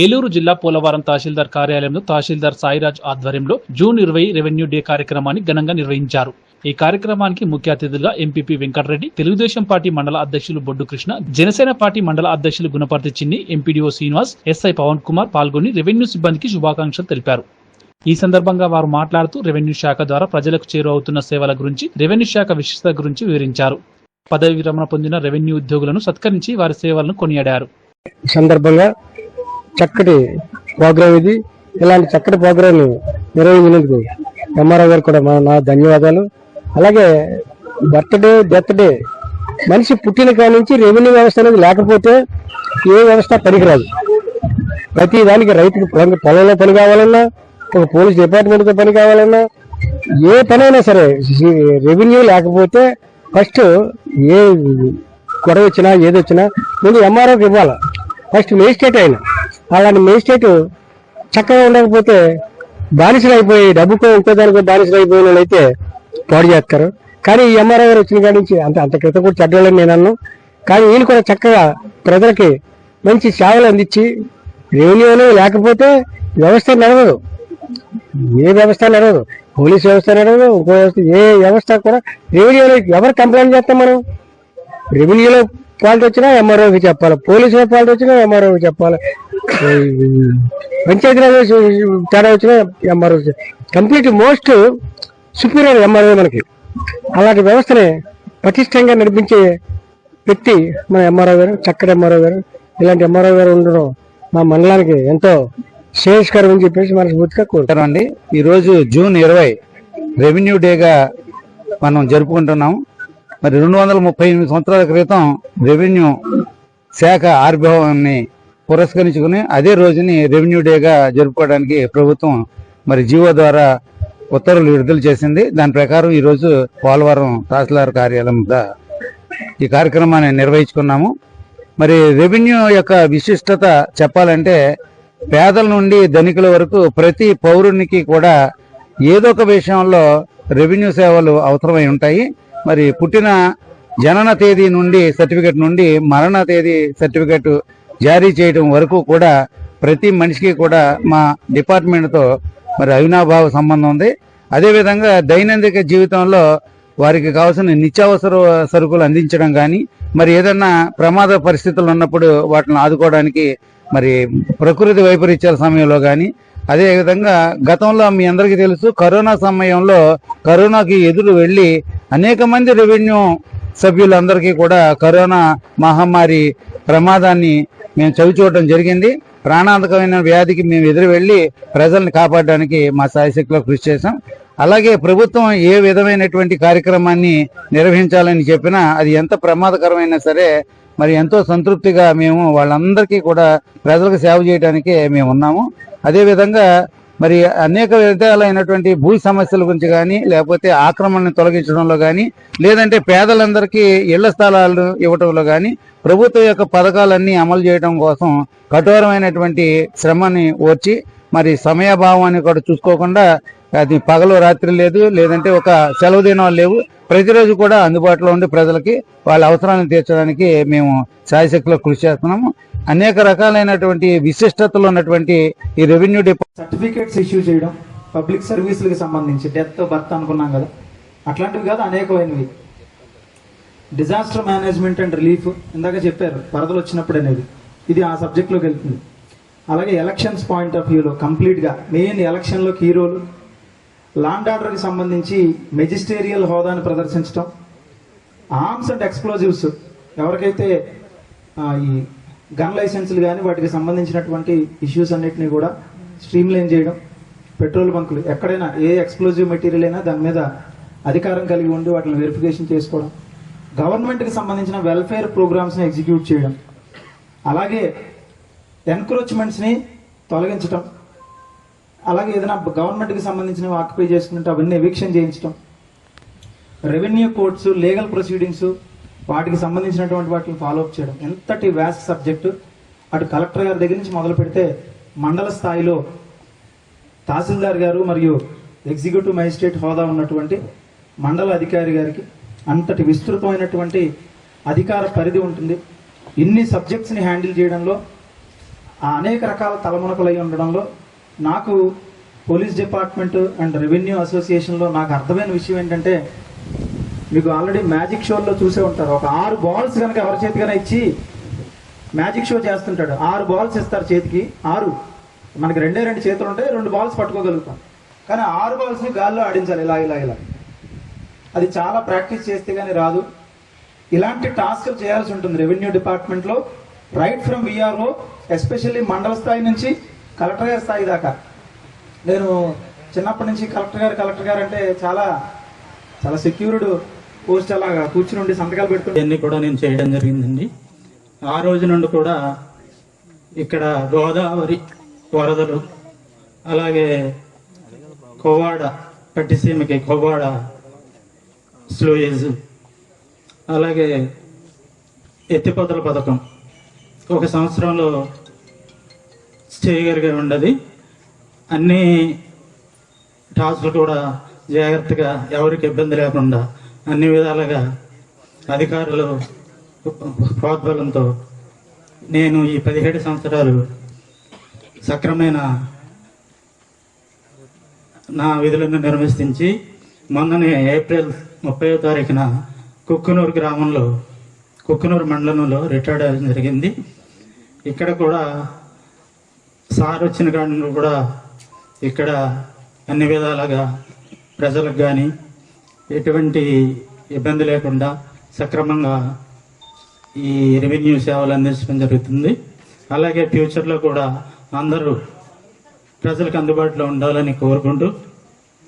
ఏలూరు జిల్లా పోలవరం తహసీల్దార్ కార్యాలయంలో తహసీల్దార్ సాయిరాజ్ ఆధ్వర్యంలో జూన్ ఇరవై రెవెన్యూ డే కార్యక్రమాన్ని ఘనంగా నిర్వహించారు. ఈ కార్యక్రమానికి ముఖ్య అతిథులుగా ఎంపీపీ వెంకటరెడ్డి తెలుగుదేశం పార్టీ మండల అధ్యక్షులు బొడ్డు కృష్ణ జనసేన పార్టీ మండల అధ్యక్షులు గుణపర్తి చిన్ని ఎంపీడీఓ శ్రీనివాస్ ఎస్ఐ పవన్ కుమార్ పాల్గొని రెవెన్యూ సిబ్బందికి శుభాకాంక్షలు తెలిపారు. ఈ సందర్భంగా వారు మాట్లాడుతూ రెవెన్యూ శాఖ ద్వారా ప్రజలకు చేరువవుతున్న సేవల గురించి రెవెన్యూ శాఖ విశిష్టత గురించి వివరించారు. పదవి విరమణ పొందిన రెవెన్యూ ఉద్యోగులను సత్కరించి వారి సేవలను కొనియాడారు. సందర్భంగా చక్కటి ప్రోగ్రాం ఇది. ఇలాంటి చక్కటి ప్రోగ్రాం నిర్వహించినందుకు ఎంఆర్ఓ గారు కూడా మా- నా ధన్యవాదాలు. అలాగే బర్త్డే డెత్ డే మనిషి పుట్టిన కాడ నుంచి రెవెన్యూ వ్యవస్థ అనేది లేకపోతే ఏ వ్యవస్థ పనికిరాదు. ప్రతి దానికి రైతుకు పొలంలో పని కావాలన్నా ఒక పోలీస్ డిపార్ట్మెంట్తో పని కావాలన్నా ఏ పనైనా సరే రెవెన్యూ లేకపోతే ఫస్ట్ ఏ గొడవ వచ్చినా ఏది వచ్చినా ముందు ఎంఆర్ఓకి ఇవ్వాలి. ఫస్ట్ మేజిస్ట్రేట్ అయినా అలాంటి మేజిస్ట్రేట్ చక్కగా ఉండకపోతే బానిసలు అయిపోయి డబ్బుకో ఇంకో దానికో బానిసలు అయిపోయిన వాళ్ళు అయితే పాడు చేస్తారు. కానీ ఈ ఎంఆర్ఐ గారు వచ్చిన కాడి నుంచి అంత అంత క్రితం కూడా చెడ్డోళ్ళని నేను అన్నాను కానీ ఈయన కూడా చక్కగా ప్రజలకి మంచి సేవలు అందించి రెవెన్యూ లేకపోతే వ్యవస్థ నడవదు ఏ వ్యవస్థ నడవదు పోలీస్ వ్యవస్థ నడవదు ఇంకో వ్యవస్థ ఏ వ్యవస్థ కూడా రెవెన్యూలో ఎవరు కంప్లైంట్ చేస్తాం మనం? రెవెన్యూలో ఫాల్ట్ వచ్చినా ఎంఆర్ఓకి చెప్పాలి. పోలీసుల ఫాల్ట్ వచ్చినా ఎంఆర్ఓకి చెప్పాలి. పంచాయతీరాజ్ తేడా వచ్చినా MRO complete most superior MRO మనకి. అలాంటి వ్యవస్థని పటిష్టంగా నడిపించే వ్యక్తి మన ఎంఆర్ఓ గారు చక్కటి ఎంఆర్ఓ గారు. ఇలాంటి ఎంఆర్ఓ గారు ఉండడం మా మండలానికి ఎంతో శ్రేయస్కరం అని చెప్పేసి మనస్ఫూర్తిగా కోరుతారు ఈరోజు జూన్ ఇరవై రెవెన్యూ డేగా మనం జరుపుకుంటున్నాం. మరి రెండు వందల ముప్పై ఎనిమిది సంవత్సరాల క్రితం రెవెన్యూ శాఖ ఆవిర్భావాన్ని పురస్కరించుకుని అదే రోజుని రెవెన్యూ డేగా జరుపుకోవడానికి ప్రభుత్వం మరి జీవో ద్వారా ఉత్తర్వులు విడుదల చేసింది. దాని ప్రకారం ఈరోజు పోలవరం తహసీల్దార్ కార్యాలయం ఈ కార్యక్రమాన్ని నిర్వహించుకున్నాము. మరి రెవెన్యూ యొక్క విశిష్టత చెప్పాలంటే పేదల నుండి ధనికుల వరకు ప్రతి పౌరునికి కూడా ఏదో ఒక విషయంలో రెవెన్యూ సేవలు అవసరమై ఉంటాయి. మరి పుట్టిన జనన తేదీ నుండి సర్టిఫికెట్ నుండి మరణ తేదీ సర్టిఫికెట్ జారీ చేయడం వరకు కూడా ప్రతి మనిషికి కూడా మా డిపార్ట్మెంట్తో మరి అవినాభావ సంబంధం ఉంది. అదేవిధంగా దైనందిక జీవితంలో వారికి కావాల్సిన నిత్యావసర సరుకులు అందించడం కానీ మరి ఏదన్నా ప్రమాద పరిస్థితులు ఉన్నప్పుడు వాటిని ఆదుకోవడానికి మరి ప్రకృతి వైపరీత్యాల సమయంలో కానీ అదేవిధంగా గతంలో మీ అందరికీ తెలుసు కరోనా సమయంలో కరోనాకి ఎదురు వెళ్ళి అనేక మంది రెవెన్యూ సభ్యులందరికీ కూడా కరోనా మహమ్మారి ప్రమాదాన్ని మేము చవిచూడటం జరిగింది. ప్రాణాంతకమైన వ్యాధికి మేము ఎదురు వెళ్ళి ప్రజల్ని కాపాడడానికి మా సాయశక్తిలో కృషి చేశాం. అలాగే ప్రభుత్వం ఏ విధమైనటువంటి కార్యక్రమాన్ని నిర్వహించాలని చెప్పినా అది ఎంత ప్రమాదకరమైనా సరే మరి ఎంతో సంతృప్తిగా మేము వాళ్ళందరికీ కూడా ప్రజలకు సేవ చేయడానికి మేము ఉన్నాము. అదేవిధంగా మరి అనేక విధాలైనటువంటి భూ సమస్యల గురించి కానీ లేకపోతే ఆక్రమణను తొలగించడంలో కానీ లేదంటే పేదలందరికీ ఇళ్ళ స్థలాలు ఇవ్వటంలో కానీ ప్రభుత్వం యొక్క పథకాలన్నీ అమలు చేయడం కోసం కఠోరమైనటువంటి శ్రమని ఓర్చి మరి సమయభావాన్ని కూడా చూసుకోకుండా అది పగలు రాత్రి లేదు లేదంటే ఒక సెలవు దినాలు లేవు. ప్రతిరోజు కూడా అందుబాటులో ఉండి ప్రజలకి వాళ్ళ అవసరాలను తీర్చడానికి మేము సాయశక్తిలో కృషి చేస్తున్నాము. అనేక రకాలైనటువంటి విశిష్టతలు ఉన్నటువంటి ఈ రెవెన్యూ డిపార్ట్మెంట్ సర్టిఫికేట్స్ ఇష్యూ చేయడం పబ్లిక్ సర్వీసులకు సంబంధించి డెత్ బర్త్ అనుకున్నాం కదా. అట్లాంటివి కాదు అనేకమైనవి. డిజాస్టర్ మేనేజ్మెంట్ అండ్ రిలీఫ్ ఇందాక చెప్పారు వరదలు వచ్చినప్పుడు అనేది. ఇది ఆ సబ్జెక్ట్లోకి వెళ్తుంది. అలాగే ఎలక్షన్స్ పాయింట్ ఆఫ్ వ్యూలో కంప్లీట్గా మెయిన్ ఎలక్షన్లో హీరోలు లాండ్ ఆర్డర్కి సంబంధించి మెజిస్టేరియల్ హోదాను ప్రదర్శించడం ఆర్మ్స్ అండ్ ఎక్స్ప్లోజివ్స్ ఎవరికైతే ఈ గన్ లైసెన్సులు కానీ వాటికి సంబంధించినటువంటి ఇష్యూస్ అన్నిటినీ కూడా స్ట్రీమ్ లైన్ చేయడం పెట్రోల్ బంకులు ఎక్కడైనా ఏ ఎక్స్ప్లోజివ్ మెటీరియల్ అయినా దాని మీద అధికారం కలిగి ఉండి వాటిని వెరిఫికేషన్ చేసుకోవడం గవర్నమెంట్కి సంబంధించిన వెల్ఫేర్ ప్రోగ్రామ్స్ని ఎగ్జిక్యూట్ చేయడం అలాగే ఎన్క్రోచ్మెంట్స్ని తొలగించడం అలాగే ఏదైనా గవర్నమెంట్కి సంబంధించినవి ఆక్యుపై చేసుకుంటే అవన్నీ ఎవిక్షన్ చేయించడం రెవెన్యూ కోర్ట్స్ లీగల్ ప్రొసీడింగ్స్ వాటికి సంబంధించినటువంటి వాటిని ఫాలో అప్ చేయడం. ఎంతటి వ్యాస్ సబ్జెక్టు అటు కలెక్టర్ గారి దగ్గర నుంచి మొదలు పెడితే మండల స్థాయిలో తహసీల్దార్ గారు మరియు ఎగ్జిక్యూటివ్ మ్యాజిస్ట్రేట్ హోదా ఉన్నటువంటి మండల అధికారి గారికి అంతటి విస్తృతమైనటువంటి అధికార పరిధి ఉంటుంది. ఇన్ని సబ్జెక్ట్స్ని హ్యాండిల్ చేయడంలో ఆ అనేక రకాల తలమునకలై ఉండడంలో నాకు పోలీస్ డిపార్ట్మెంట్ అండ్ రెవెన్యూ అసోసియేషన్లో నాకు అర్థమైన విషయం ఏంటంటే మీకు ఆల్రెడీ మ్యాజిక్ షోల్లో చూసే ఉంటారు. ఒక ఆరు బాల్స్ కనుక ఎవరి చేతికైనా ఇచ్చి మ్యాజిక్ షో చేస్తుంటాడు. ఆరు బాల్స్ ఇస్తారు చేతికి. ఆరు. మనకి రెండే రెండు చేతులు ఉంటాయి రెండు బాల్స్ పట్టుకోగలుగుతాం. కానీ ఆరు బాల్స్ని గాల్లో ఆడించాలి. ఇలా ఇలా ఇలా. అది చాలా ప్రాక్టీస్ చేస్తే కానీ రాదు. ఇలాంటి టాస్క్లు చేయాల్సి ఉంటుంది రెవెన్యూ డిపార్ట్మెంట్లో. రైట్ ఫ్రమ్ విఆర్ఓ ఎస్పెషల్లీ మండల స్థాయి నుంచి కలెక్టర్ గారి స్థాయి దాకా. నేను చిన్నప్పటి నుంచి కలెక్టర్ గారు కలెక్టర్ గారు అంటే చాలా చాలా సెక్యూర్డ్ పోస్ట్ అలాగా కూర్చుని ఉండి సంతకాలు పెడుతుంది అన్ని కూడా నేను చేయడం జరిగిందండి. ఆ రోజు నుండి కూడా ఇక్కడ గోదావరి వరదలు అలాగే కొవాడ పట్టిసీమకి కొవ్వాడ స్లోయేజ్ అలాగే ఎత్తిపోతల పథకం. ఒక సంవత్సరంలో చేయగలిగి ఉండదు. అన్ని టాస్క్లు కూడా జాగ్రత్తగా ఎవరికి ఇబ్బంది లేకుండా అన్ని విధాలుగా అధికారులు ప్రోద్బలంతో నేను ఈ పదిహేడు సంవత్సరాలు సక్రమైన నా విధులను నిర్వర్తించి మొన్ననే ఏప్రిల్ ముప్పై తారీఖున కుక్కునూరు గ్రామంలో కుక్కునూరు మండలంలో రిటైర్డ్ అవ్వడం జరిగింది. ఇక్కడ కూడా సార్ వచ్చిన కాడ కూడా ఇక్కడ అన్ని విధాలుగా ప్రజలకు కానీ ఎటువంటి ఇబ్బంది లేకుండా సక్రమంగా ఈ రెవెన్యూ సేవలు అందించడం జరుగుతుంది. అలాగే ఫ్యూచర్లో కూడా అందరూ ప్రజలకు అందుబాటులో ఉండాలని కోరుకుంటూ